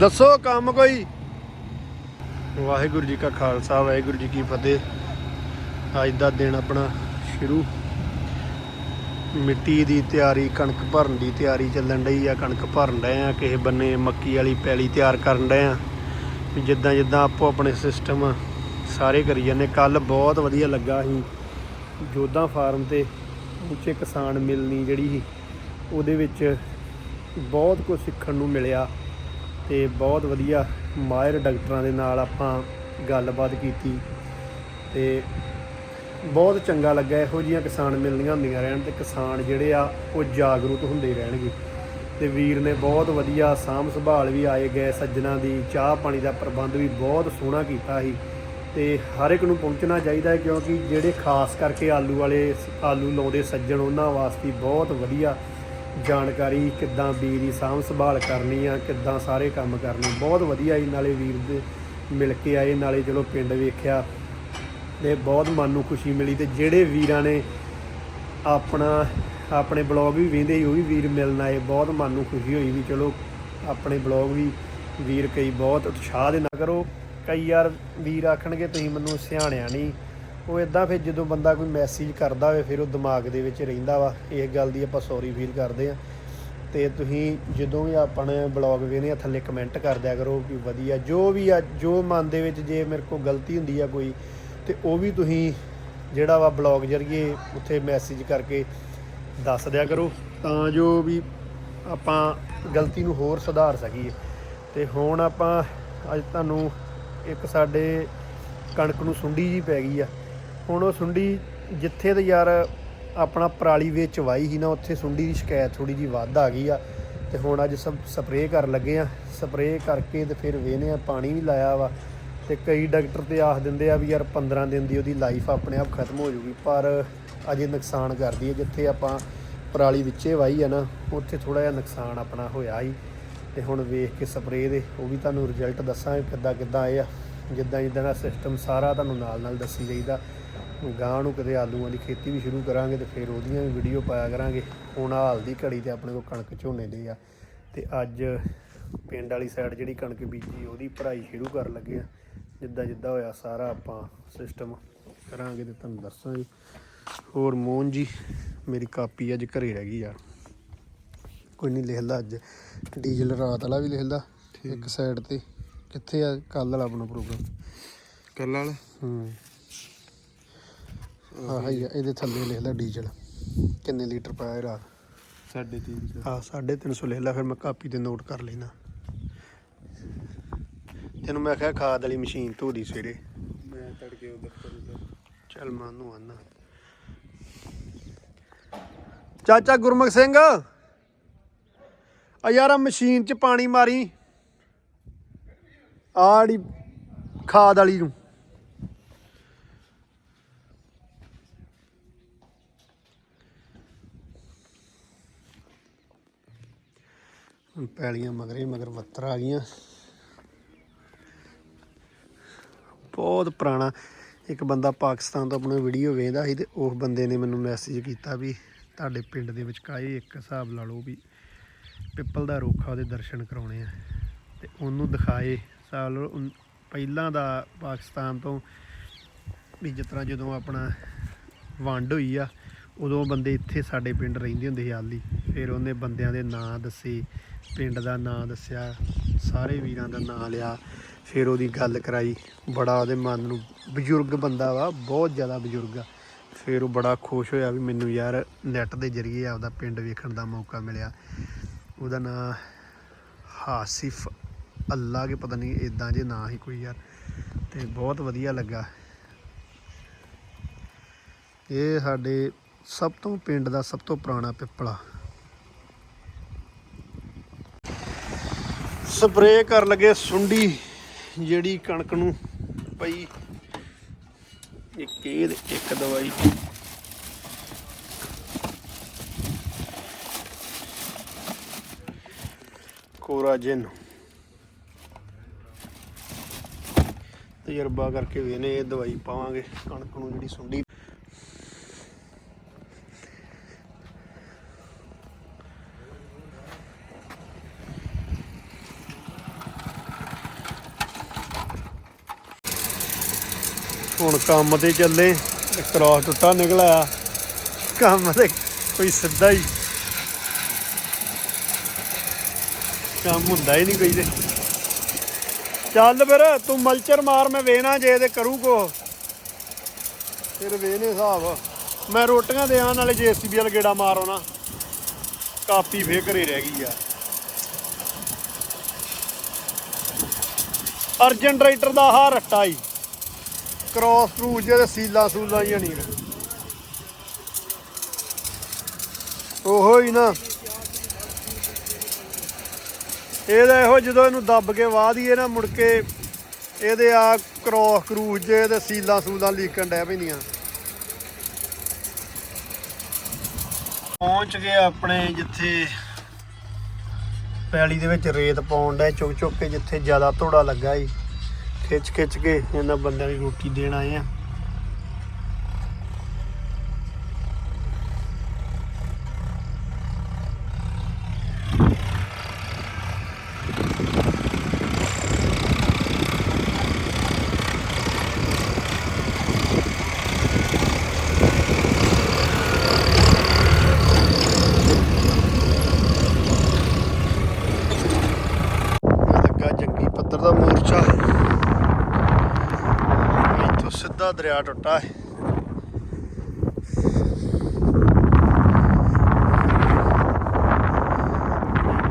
ਦੱਸੋ ਕੰਮ ਕੋਈ? ਵਾਹਿਗੁਰੂ ਜੀ ਕਾ ਖਾਲਸਾ, ਵਾਹਿਗੁਰੂ ਜੀ ਕੀ ਫਤਿਹ। ਅੱਜ ਦਾ ਦਿਨ ਆਪਣਾ ਸ਼ੁਰੂ। ਮਿੱਟੀ ਦੀ ਤਿਆਰੀ, ਕਣਕ ਭਰਨ ਦੀ ਤਿਆਰੀ ਚੱਲਣ ਡਈ ਆ। ਕਣਕ ਭਰਨ ਡਏ ਆ, ਕਿਸੇ ਬੰਨੇ ਮੱਕੀ ਵਾਲੀ ਪੈਲੀ ਤਿਆਰ ਕਰਨ ਡਏ ਆ। ਜਿੱਦਾਂ ਜਿੱਦਾਂ ਆਪੋ ਆਪਣੇ ਸਿਸਟਮ ਸਾਰੇ ਕਰੀ ਜਾਂਦੇ। ਕੱਲ ਬਹੁਤ ਵਧੀਆ ਲੱਗਾ ਸੀ। ਜੋਧਾ ਫਾਰਮ ਤੇ ਉੱਚੇ ਕਿਸਾਨ ਮਿਲਣੀ ਜਿਹੜੀ ਸੀ, ਉਹਦੇ ਵਿੱਚ ਬਹੁਤ ਕੁਝ ਸਿੱਖਣ ਨੂੰ ਮਿਲਿਆ। ਤੇ ਬਹੁਤ ਵਧੀਆ ਮਾਹਿਰ ਡਾਕਟਰਾਂ ਦੇ ਨਾਲ ਆਪਾਂ ਗੱਲਬਾਤ ਕੀਤੀ ਤੇ ਬਹੁਤ ਚੰਗਾ ਲੱਗਾ, ਇਹੋ ਜੀਆਂ ਕਿਸਾਨ ਮਿਲਣੀਆਂ ਹੁੰਦੀਆਂ ਰਹਿਣ ਤੇ ਕਿਸਾਨ ਜਿਹੜੇ ਆ, ਉਹ ਜਾਗਰੂਕ ਹੁੰਦੇ ਰਹਿਣਗੇ। ਤੇ ਵੀਰ ਨੇ ਬਹੁਤ ਵਧੀਆ ਸਾਂਭ ਸੰਭਾਲ ਵੀ ਆਏ ਗਏ ਸੱਜਣਾ ਦੀ, ਚਾਹ ਪਾਣੀ ਦਾ ਪ੍ਰਬੰਧ ਵੀ ਬਹੁਤ ਸੋਹਣਾ ਕੀਤਾ ਸੀ। ਤੇ ਹਰ ਇੱਕ ਨੂੰ ਪਹੁੰਚਣਾ ਚਾਹੀਦਾ ਹੈ ਕਿਉਂਕਿ ਜਿਹੜੇ ਖਾਸ ਕਰਕੇ ਆਲੂ ਵਾਲੇ, ਆਲੂ ਲਾਉਂਦੇ ਸੱਜਣ, ਉਹਨਾਂ ਵਾਸਤੇ ਬਹੁਤ ਵਧੀਆ ਜਾਣਕਾਰੀ ਕਿੱਦਾਂ ਬੀਜ ਦੀ ਸਾਂਭ ਸੰਭਾਲ ਕਰਨੀ ਆ, ਕਿੱਦਾਂ ਸਾਰੇ ਕੰਮ ਕਰਨੇ ਬਹੁਤ ਵਧੀਆ ਜੀ, ਨਾਲੇ ਵੀਰ ਦੇ ਮਿਲ ਕੇ ਆਏ, ਨਾਲੇ ਚਲੋ ਪਿੰਡ ਵੇਖਿਆ ਤੇ ਬਹੁਤ ਮਨ ਨੂੰ ਖੁਸ਼ੀ ਮਿਲੀ ਤੇ ਜਿਹੜੇ ਵੀਰਾਂ ਨੇ ਆਪਣਾ, ਆਪਣੇ ਬਲੌਗ ਵੀ ਵੇਂਦੇ ਸੀ, ਉਹ ਵੀ ਵੀਰ ਮਿਲਣ ਆਏ, ਬਹੁਤ ਮਨ ਨੂੰ ਖੁਸ਼ੀ ਹੋਈ ਵੀ ਚਲੋ ਆਪਣੇ ਬਲੌਗ ਵੀ ਵੀਰ ਕਈ ਬਹੁਤ ਉਤਸ਼ਾਹ ਦੇ ਨਾਲ ਕਰੋ। ਕਈ ਯਾਰ ਵੀਰ ਆਖਣਗੇ, ਤੁਸੀਂ ਮੈਨੂੰ ਸਿਆਣਿਆ ਨਹੀਂ ਉਹ ਇਦਾਂ ਫਿਰ ਜਦੋਂ ਬੰਦਾ ਕੋਈ ਮੈਸੇਜ ਕਰਦਾ ਹੋਵੇ, ਫਿਰ ਉਹ ਦਿਮਾਗ ਦੇ ਵਿੱਚ ਰਹਿੰਦਾ ਵਾ ਇਸ ਗੱਲ ਦੀ ਆਪਾਂ ਸੌਰੀ ਫੀਲ ਕਰਦੇ ਆ ਤੇ ਤੁਸੀਂ ਜਦੋਂ ਵੀ ਆਪਣੇ ਬਲੌਗ ਵੇਖਦੇ ਆ, ਥੱਲੇ ਕਮੈਂਟ ਕਰ ਦਿਆ ਕਰੋ ਕਿ ਵਧੀਆ। ਜੋ ਵੀ ਆ, ਜੋ ਮਨ ਦੇ ਵਿੱਚ ਜੇ ਮੇਰੇ ਕੋਲ ਗਲਤੀ ਹੁੰਦੀ ਆ ਕੋਈ, ਤੇ ਉਹ ਵੀ ਤੁਸੀਂ ਜਿਹੜਾ ਵਾ ਬਲੌਗ ਜਰੀਏ ਉੱਥੇ ਮੈਸੇਜ ਕਰਕੇ ਦੱਸ ਦਿਆ ਕਰੋ, ਤਾਂ ਜੋ ਵੀ ਆਪਾਂ ਗਲਤੀ ਨੂੰ ਹੋਰ ਸੁਧਾਰ ਸਕੀਏ। ਤੇ ਹੁਣ ਆਪਾਂ ਅੱਜ ਤੁਹਾਨੂੰ ਇੱਕ ਸਾਡੇ ਕਣਕ ਨੂੰ ਸੁੰਡੀ ਜੀ ਪੈ ਗਈ ਆ। ਹੁਣ ਉਹ ਸੁੰਡੀ ਜਿੱਥੇ ਤੇ ਯਾਰ ਆਪਣਾ ਪਰਾਲੀ ਵਿੱਚ ਵਾਈ ਸੀ ਨਾ, ਉੱਥੇ ਸੁੰਡੀ ਦੀ ਸ਼ਿਕਾਇਤ ਥੋੜੀ ਜੀ ਵੱਧ ਆ ਗਈ ਆ। ਤੇ ਹੁਣ ਅੱਜ ਸਭ ਸਪਰੇਅ ਕਰਨ ਲੱਗੇ ਆ। ਸਪਰੇਅ ਕਰਕੇ ਤੇ ਫਿਰ ਵੇਨੇ ਆ, ਪਾਣੀ ਵੀ ਲਾਇਆ ਵਾ। ਤੇ ਕਈ ਡਾਕਟਰ ਤੇ ਆਖ ਦਿੰਦੇ ਆ ਵੀ ਯਾਰ 15 ਦਿਨ ਦੀ ਉਹਦੀ ਲਾਈਫ ਆਪਣੇ ਆਪ ਖਤਮ ਹੋ ਜੂਗੀ, ਪਰ ਅਜੇ ਨੁਕਸਾਨ ਕਰਦੀ ਹੈ ਜਿੱਥੇ ਆਪਾਂ ਪਰਾਲੀ ਵਿੱਚੇ ਵਾਈ ਆ ਨਾ, ਉੱਥੇ ਥੋੜਾ ਜਿਹਾ ਨੁਕਸਾਨ ਆਪਣਾ ਹੋਇਆ ਸੀ। ਤੇ ਹੁਣ ਵੇਖ ਕੇ ਸਪਰੇਅ ਦੇ, ਉਹ ਵੀ ਤੁਹਾਨੂੰ ਰਿਜ਼ਲਟ ਦੱਸਾਂਗੇ ਕਿੱਦਾਂ ਕਿੱਦਾਂ ਆਏ ਆ। ਜਿੱਦਾਂ ਜਿੱਦਾਂ ਦਾ ਸਿਸਟਮ ਸਾਰਾ ਤੁਹਾਨੂੰ ਨਾਲ ਨਾਲ ਦੱਸੀ ਜਾਈਦਾ। ਗਾਂ ਨੂੰ ਕਿਤੇ ਆਲੂਆਂ ਦੀ ਖੇਤੀ ਵੀ ਸ਼ੁਰੂ ਕਰਾਂਗੇ ਤੇ ਫਿਰ ਉਹਦੀਆਂ ਵੀ ਵੀਡੀਓ ਪਾਇਆ ਕਰਾਂਗੇ। ਹੁਣ ਹਾਲ ਦੀ ਘੜੀ ਤੇ ਆਪਣੇ ਕੋਲ ਕਣਕ ਝੋਨੇ ਦੇ ਆ। ਤੇ ਅੱਜ ਪਿੰਡ ਵਾਲੀ ਸਾਈਡ ਜਿਹੜੀ ਕਣਕ ਬੀਜੀ ਉਹਦੀ ਭਰਾਈ ਸ਼ੁਰੂ ਕਰਨ ਲੱਗੇ ਆ। ਜਿੱਦਾਂ ਜਿੱਦਾਂ ਹੋਇਆ ਸਾਰਾ ਆਪਾਂ ਸਿਸਟਮ ਕਰਾਂਗੇ ਤੇ ਤੁਹਾਨੂੰ ਦੱਸਾਂਗੇ। ਹੋਰ ਮੋਹਨ ਜੀ ਮੇਰੀ ਕਾਪੀ ਅੱਜ ਘਰੇ ਰਹਿ ਗਈ ਯਾਰ ਕੋਈ ਨਹੀਂ ਲਿਖਦਾ ਅੱਜ। ਡੀਜ਼ਲ ਰਾਤ ਵਾਲਾ ਵੀ ਲਿਖਦਾ ਇੱਕ ਸਾਈਡ ਤੇ। ਕਿੱਥੇ ਆ ਕੱਲ ਵਾਲਾ ਆਪਣਾ ਪ੍ਰੋਗਰਾਮ ਕੱਲ ਵਾਲਾ? ਹੂੰ। ਆਹ ਹੀ ਆ, ਇਹਦੇ ਥੱਲੇ ਲਿਖਦਾ ਡੀਜ਼ਲ। ਕਿੰਨੇ ਲੀਟਰ ਪਾਇਆ ਰਾਤ ਸਾਢੇ ਤਿੰਨ ਸੌ। ਹਾਂ 350 ਲਿਖ ਲਾ ਫਿਰ ਮੈਂ ਕਾਪੀ ਤੇ ਨੋਟ ਕਰ ਲੈਣਾ। ਤੈਨੂੰ ਮੈਂ ਕਿਹਾ ਖਾਦ ਵਾਲੀ ਮਸ਼ੀਨ ਧੋਦੀ ਸਵੇਰੇ। ਮੈਂ ਤੜਕੇ ਉਹ ਦਫ਼ਤਰ ਚੱਲ ਆਨਾ। ਚਾਚਾ ਗੁਰਮੁਖ ਸਿੰਘ। ਆ ਯਾਰ ਆ ਮਸ਼ੀਨ 'ਚ ਪਾਣੀ ਮਾਰੀ। ਆੜੀ ਖਾਦ ਵਾਲੀ ਨੂੰ। ਪੈਲੀਆਂ ਮਗਰੇ ਮਗਰ ਵੱਤਰ ਆ ਗਈਆਂ। ਬਹੁਤ ਪੁਰਾਣਾ। ਇੱਕ ਬੰਦਾ ਪਾਕਿਸਤਾਨ ਤੋਂ ਆਪਣੀ ਵੀਡੀਓ ਵੇਖਦਾ ਸੀ ਤੇ ਉਸ ਬੰਦੇ ਨੇ ਮੈਨੂੰ ਮੈਸੇਜ ਕੀਤਾ ਵੀ ਤੁਹਾਡੇ ਪਿੰਡ ਦੇ ਵਿੱਚ ਕਾਏ ਇੱਕ ਹਿਸਾਬ ਲਾ ਲਓ ਵੀ ਪਿੱਪਲ ਦਾ ਰੁੱਖ ਆ ਉਹਦੇ ਦਰਸ਼ਨ ਕਰਾਉਣੇ ਆ। ਤੇ ਉਹਨੂੰ ਦਿਖਾਏ। ਸਾਲ ਪਹਿਲਾਂ ਦਾ ਪਾਕਿਸਤਾਨ ਤੋਂ ਵੀ ਜਿਸ ਤਰ੍ਹਾਂ ਜਦੋਂ ਆਪਣਾ ਵੰਡ ਹੋਈ ਆ, ਉਦੋਂ ਬੰਦੇ ਇੱਥੇ ਸਾਡੇ ਪਿੰਡ ਰਹਿੰਦੇ ਹੁੰਦੇ ਸੀ ਆਲੀ। ਫਿਰ ਉਹਨੇ ਬੰਦਿਆਂ ਦੇ ਨਾਂ ਦੱਸੇ। ਪਿੰਡ ਦਾ ਨਾਂ ਦੱਸਿਆ, ਸਾਰੇ ਵੀਰਾਂ ਦਾ ਨਾਂ ਲਿਆ, ਫਿਰ ਉਹਦੀ ਗੱਲ ਕਰਾਈ। ਬੜਾ ਉਹਦੇ ਮਨ ਨੂੰ ਬਜ਼ੁਰਗ ਬੰਦਾ ਵਾ, ਬਹੁਤ ਜ਼ਿਆਦਾ ਬਜ਼ੁਰਗ ਆ। ਫਿਰ ਉਹ ਬੜਾ ਖੁਸ਼ ਹੋਇਆ ਵੀ ਮੈਨੂੰ ਯਾਰ ਨੈਟ ਦੇ ਜ਼ਰੀਏ ਆਪਦਾ ਪਿੰਡ ਵੇਖਣ ਦਾ ਮੌਕਾ ਮਿਲਿਆ। ਉਹਦਾ ਨਾਂ ਹਾਸਿਫ ਅੱਲਾ ਕੇ, ਪਤਾ ਨਹੀਂ ਇਦਾਂ ਜੇ ਨਾਂ ਹੀ ਕੋਈ ਯਾਰ, ਤੇ ਬਹੁਤ ਵਧੀਆ ਲੱਗਾ। ਇਹ ਸਾਡੇ ਸਭ ਤੋਂ ਪਿੰਡ ਦਾ ਸਭ ਤੋਂ ਪੁਰਾਣਾ ਪਿੱਪਲਾ। ਸਪਰੇਅ ਕਰ ਲੱਗੇ ਸੁੰਡੀ ਜਿਹੜੀ ਕਣਕ ਨੂੰ ਪਈ। ਇੱਕ ਇਹ ਇੱਕ ਦਵਾਈ। ਕੋਰਾਜਨ। ਤਜਰਬਾ ਕਰਕੇ ਵੇਨੇ ਇਹ ਦਵਾਈ ਪਾਵਾਂਗੇ ਕਣਕ ਨੂੰ ਜਿਹੜੀ ਸੁੰਡੀ। ਹੁਣ ਕੰਮ ਤੇ ਚੱਲੇ ਤੇ ਕ੍ਰਾਸ ਟੁੱਟਾ ਨਿਕਲ ਆਇਆ ਕੰਮ ਤੇ ਕੋਈ ਸਿੱਧਾ ਹੀ। ਕੰਮ ਹੁੰਦਾ ਹੀ ਨਹੀਂ ਕੋਈ ਤੇ। ਚੱਲ ਫਿਰ, ਤੂੰ ਮਲਚਰ ਮਾਰ, ਮੈਂ ਵੇਣਾ ਜੇ ਤੇ ਕਰੂ ਕੋ ਫਿਰ ਵੇਨੇ ਹਿਸਾਬ। ਮੈਂ ਰੋਟੀਆਂ ਦੇ ਆਣ ਨਾਲੇ ਜੀਸੀਬੀ ਵਾਲ ਗੇੜਾ ਮਾਰ ਆਉਣਾ। ਕਾਪੀ ਫੇਰ ਘਰੇ ਰਹਿ ਗਈ ਆ। ਅਰਜਨ ਰਾਈਟਰ ਦਾ ਆਹ ਰੱਟਾ ਹੀ। ਕ੍ਰਾਸ ਕਰੂਜ ਦੇ ਸੀਲਾ ਸੂਲਾ ਹੀ ਨਹੀਂ। ਉਹੋ ਹੀ ਨਾ। ਇਹਦਾ ਇਹੋ ਜਦੋਂ ਇਹਨੂੰ ਦੱਬ ਕੇ ਵਾਹ ਦਈਏ ਨਾ ਮੁੜ ਕੇ, ਇਹਦੇ ਆ ਕ੍ਰਾਸ ਕਰੂਜ ਜੇ ਤੇ ਸੀਲਾ ਸੂਲਾ ਲੀਕਣ ਡੈ ਪੈਂਦੀਆਂ। ਪਹੁੰਚ ਗਏ ਆਪਣੇ ਜਿੱਥੇ ਪੈਲੀ ਦੇ ਵਿੱਚ ਰੇਤ ਪਾਉਣ ਦਾ ਚੁੱਕ ਚੁੱਕ ਕੇ ਜਿੱਥੇ ਜ਼ਿਆਦਾ ਧੋੜਾ ਲੱਗਾ ਈ ਖਿੱਚ ਖਿੱਚ ਕੇ ਇਹਨਾਂ ਬੰਦਿਆਂ ਦੀ ਰੋਟੀ ਦੇਣ ਆਏ ਆ ਇਹ ਲੱਗਾ ਜੰਗੀ ਪੱਧਰ ਦਾ ਮੋਰਚਾ ਇੱਥੋਂ ਸਿੱਧਾ ਦਰਿਆ ਟੁੱਟਾ ਹੈ।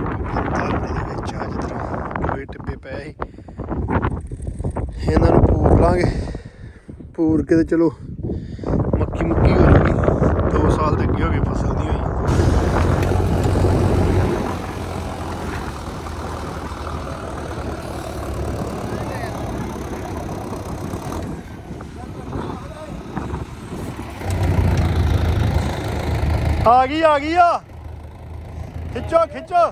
ਵਿੱਚ ਆ ਜਿੱਧਰ ਟਿੱਬੇ ਪਏ ਇਹਨਾਂ ਨੂੰ ਪੂਰ ਲਾਂਗੇ। ਪੂਰ ਕੇ ਤੇ ਚਲੋ ਮੱਕੀ ਮੁੱਕੀ ਹੋ ਜੂਗੀ 2 ਸਾਲ ਤੇ ਅੱਗੇ ਹੋ ਗਏ ਫਸਲ ਦੀ ਹੋਈ ਆ ਗਈ ਆ ਗਈ ਆ। ਖਿੱਚੋ ਖਿੱਚੋ।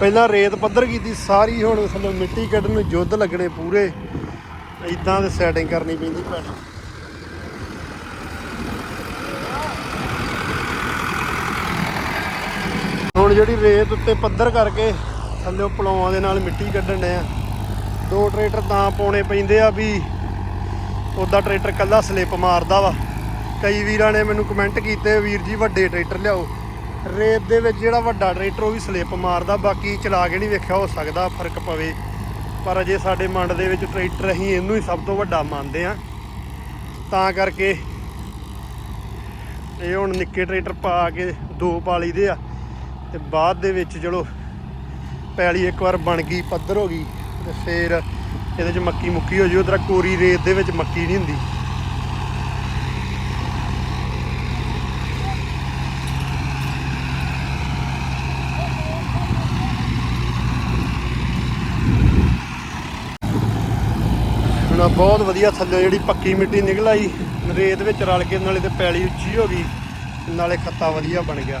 ਪਹਿਲਾਂ ਰੇਤ ਪੱਧਰ ਕੀਤੀ ਸਾਰੀ, ਹੁਣ ਥੱਲੇ ਮਿੱਟੀ ਕੱਢਣ ਨੂੰ ਜੁੱਧ ਲੱਗਣੇ ਪੂਰੇ। ਇਦਾਂ ਦੇ ਸੈਟਿੰਗ ਕਰਨੀ ਪੈਂਦੀ ਪੈਣੀ ਹੁਣ ਜਿਹੜੀ ਰੇਤ ਉੱਤੇ ਪੱਧਰ ਕਰਕੇ ਥੱਲੇ ਪਲੌਆਂ ਦੇ ਨਾਲ ਮਿੱਟੀ ਕੱਢਣ ਡਏ ਆ। ਦੋ ਟਰੈਕਟਰ ਤਾਂ ਪਾਉਣੇ ਪੈਂਦੇ ਆ ਵੀ ਉਹਦਾ ਟਰੈਕਟਰ ਕੱਲਾ ਸਲਿੱਪ ਮਾਰਦਾ ਵਾ। ਕਈ ਵੀਰਾਂ ਨੇ ਮੈਨੂੰ ਕਮੈਂਟ ਕੀਤੇ, ਵੀਰ ਜੀ ਵੱਡੇ ਟਰੈਕਟਰ ਲਿਆਓ। ਰੇਤ ਦੇ ਵਿੱਚ ਜਿਹੜਾ ਵੱਡਾ ਟਰੈਕਟਰ ਉਹ ਵੀ ਸਲਿੱਪ ਮਾਰਦਾ, ਬਾਕੀ ਚਲਾ ਕੇ ਨਹੀਂ ਵੇਖਿਆ ਹੋ ਸਕਦਾ, ਫ਼ਰਕ ਪਵੇ। ਪਰ ਅਜੇ ਸਾਡੇ ਮੰਡ ਦੇ ਵਿੱਚ ਟਰੈਕਟਰ ਅਸੀਂ ਇਹਨੂੰ ਹੀ ਸਭ ਤੋਂ ਵੱਡਾ ਮੰਨਦੇ ਆ। ਤਾਂ ਕਰਕੇ ਇਹ ਹੁਣ ਨਿੱਕੇ ਟਰੈਕਟਰ ਪਾ ਕੇ ਦੋ ਪਾਲੀ ਦੇ ਆ। ਤੇ ਬਾਅਦ ਦੇ ਵਿੱਚ ਚਲੋ ਪੈਲੀ ਇੱਕ ਵਾਰ ਬਣ ਗਈ, ਪੱਧਰ ਹੋ ਗਈ ਤੇ ਫੇਰ ਇਹਦੇ ਚ ਮੱਕੀ ਮੁੱਕੀ ਹੋ ਜੂ, ਉਧਰ ਕੋਰੀ ਰੇਤ ਦੇ ਵਿੱਚ ਮੱਕੀ ਨਹੀਂ ਹੁੰਦੀ। ਹੁਣ ਬਹੁਤ ਵਧੀਆ ਥੱਲੇ ਜਿਹੜੀ ਪੱਕੀ ਮਿੱਟੀ ਨਿਕਲ ਆਈ, ਰੇਤ ਵਿੱਚ ਰਲ ਕੇ ਨਾਲੇ ਤੇ ਪੈਲੀ ਉੱਚੀ ਹੋ ਗਈ ਨਾਲੇ ਖੱਤਾ ਵਧੀਆ ਬਣ ਗਿਆ।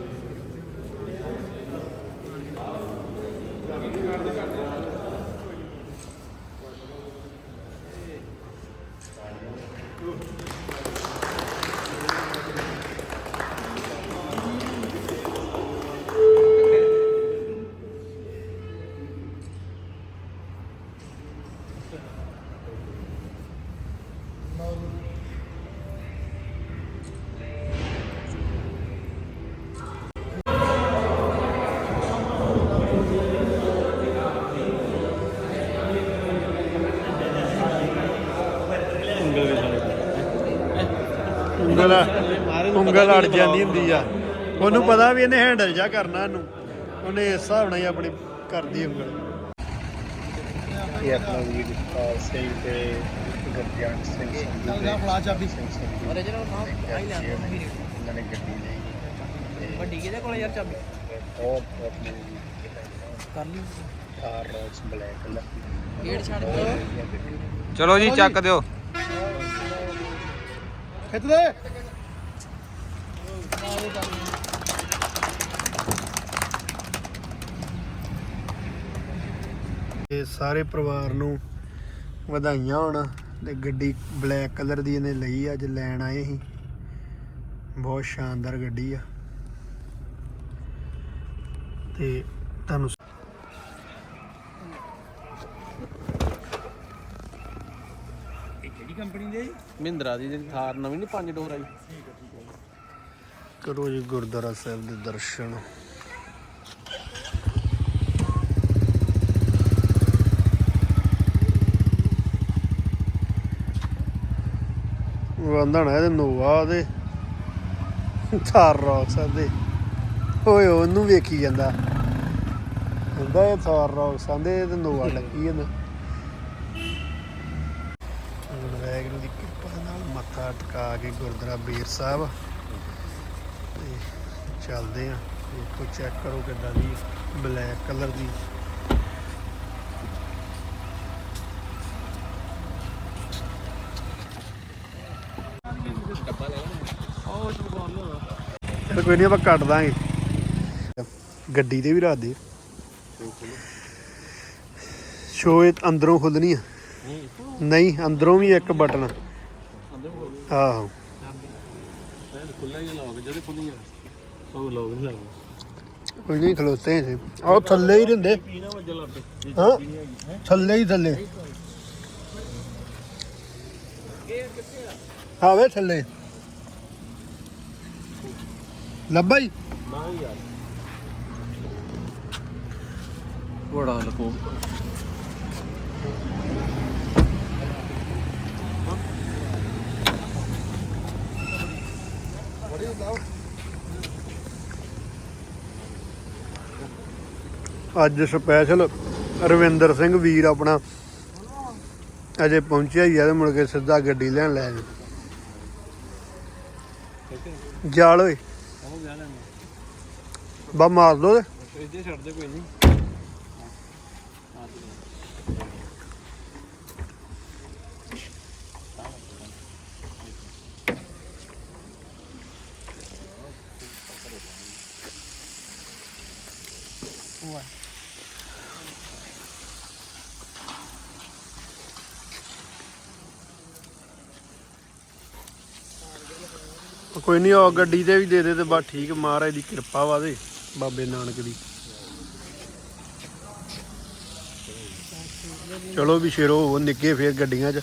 ਉਂਗਲ ਅੜ ਜਾਂਦੀ ਹੁੰਦੀ ਆ। ਉਹਨੂੰ ਪਤਾ ਵੀ ਇਹਨੇ ਹੈਂਡਲ ਜਾ ਕਰਨਾ ਇਹਨੂੰ। ਉਹਨੇ ਇਸ ਹਿਸਾਬ ਨਾਲ ਹੀ ਆਪਣੀ ਕਰਦੀ ਉਂਗਲ। ਇਹ ਆਪਣਾ ਵੀਰ ਸਿੰਘ ਤੇ ਗੁਰਜੰਟ ਸਿੰਘ ਸੰਧੂ ਦੇ ਫਲਾ ਚਾਬੀ। original ਮਾਂ ਆਈ ਲੈ ਆਉਂਦਾ ਵੀਰੇ। ਇਹਨਾਂ ਨੇ ਗੱਡੀ ਲਈ। ਵੱਡੀ ਕਿਹਦੇ ਕੋਲ ਯਾਰ ਚਾਬੀ? ਬਹੁਤ ਬਹੁਤ ਨੇ ਕਰ ਲਈ। ਕਾਰ ਰੋਜ਼ ਬਲੈਕ ਕਲਰ ਗੇਟ ਛੱਡ ਦਿਓ ਚਲੋ ਜੀ ਚੱਕ ਦਿਓ। ਖਿੱਚ ਦੇ। ਇਹ ਸਾਰੇ ਪਰਿਵਾਰ ਨੂੰ ਵਧਾਈਆਂ ਹੋਣ ਤੇ ਗੱਡੀ ਬਲੈਕ ਕਲਰ ਦੀ ਇਹਨੇ ਲਈ ਅੱਜ ਲੈਣ ਆਏ ਸੀ। ਬਹੁਤ ਸ਼ਾਨਦਾਰ ਗੱਡੀ ਆ। ਤੇ ਤੁਹਾਨੂੰ ਕਿਹੜੀ ਕੰਪਨੀ ਦੇ ਮਹਿੰਦਰਾ ਦੀ ਜਿਹੜੀ ਥਾਰ ਨਵੀਂ ਨਹੀਂ ਪੰਜ ਡੋਰ ਆਈ। ਕਰੋ ਜੀ ਗੁਰਦੁਆਰਾ ਸਾਹਿਬ ਦੇ ਦਰਸ਼ਨ। ਉਹ ਆਂਦਾ ਨਾ ਨੋਵਾ ਦੇ ਥਾਰ ਰੌਕਸ ਦੇ। ਓਏ, ਉਹਨੂੰ ਵੇਖੀ ਜਾਂਦਾ। ਕਹਿੰਦਾ ਇਹ ਥਾਰ ਰੌਕਸ ਆਂਦੇ ਤੇ ਨੋਵਾ ਲੱਗੀ ਜਾਂਦਾ। ਹੁਣ ਵੈਗਰੂ ਦੀ ਕਿਰਪਾ ਨਾਲ ਮੱਥਾ ਟਿਕਾ ਕੇ ਗੁਰਦੁਆਰਾ ਬੀਰ ਸਾਹਿਬ। ਤੇ ਚੱਲਦੇ ਆ। ਦੇਖੋ ਚੈੱਕ ਕਰੋ ਕਿੱਦਾਂ ਦੀ ਬਲੈਕ ਕਲਰ ਦੀ। ਚਲ ਕੋਈ ਨਹੀਂ ਆਪਾਂ ਕੱਟ ਦਾਂਗੇ। ਗੱਡੀ ਤੇ ਵੀ ਰੱਖ ਦੇ। ਸ਼ੋ ਇਹ ਅੰਦਰੋਂ ਖੁੱਲਣੀ ਆ। ਨਹੀਂ ਅੰਦਰੋਂ ਵੀ ਇੱਕ ਬਟਨ ਆਹੋ। ਹੀ ਉਹ ਲੋਕ ਨਹੀਂ ਕੋਈ ਨਹੀਂ ਖਲੋਤੇ ਸੀ ਆਹ ਥੱਲੇ ਹੀ ਰਹਿੰਦੇ। ਪੀਣਾ ਵੱਜਣ ਲੱਗ ਪਏ ਹਾਂ? ਥੱਲੇ ਹੀ ਥੱਲੇ। ਹਾਂ ਵੇ ਥੱਲੇ। ਲੱਭਾ ਹੀ ਨਾ ਯਾਰ। ਬੜਾ ਲਕੋ। ਅੱਜ ਸਪੈਸ਼ਲ ਰਵਿੰਦਰ ਸਿੰਘ ਵੀਰ ਆਪਣਾ ਅਜੇ ਪਹੁੰਚਿਆ ਹੀ ਆ ਤੇ ਮੁੜ ਕੇ ਸਿੱਧਾ ਗੱਡੀ ਲੈਣ ਲੈ ਜਾ ਜਾਲ ਓਏ। ਬਾ ਮਾਰ ਦੋ ਤੇ। ਇੱਥੇ ਛੱਡ ਦੇ ਕੋਈ ਨਹੀਂ। ਕੋਈ ਨਹੀਂ ਉਹ ਗੱਡੀ ਤੇ ਵੀ ਦੇ ਦੇ ਤੇ ਬਸ ਠੀਕ, ਮਹਾਰਾਜ ਦੀ ਕਿਰਪਾ ਵਾ ਦੇ ਬਾਬੇ ਨਾਨਕ ਦੀ। ਚਲੋ ਵੀ ਸ਼ੇਰੋ, ਉਹ ਨਿੱਕੇ ਫੇਰ ਗੱਡੀਆਂ 'ਚ।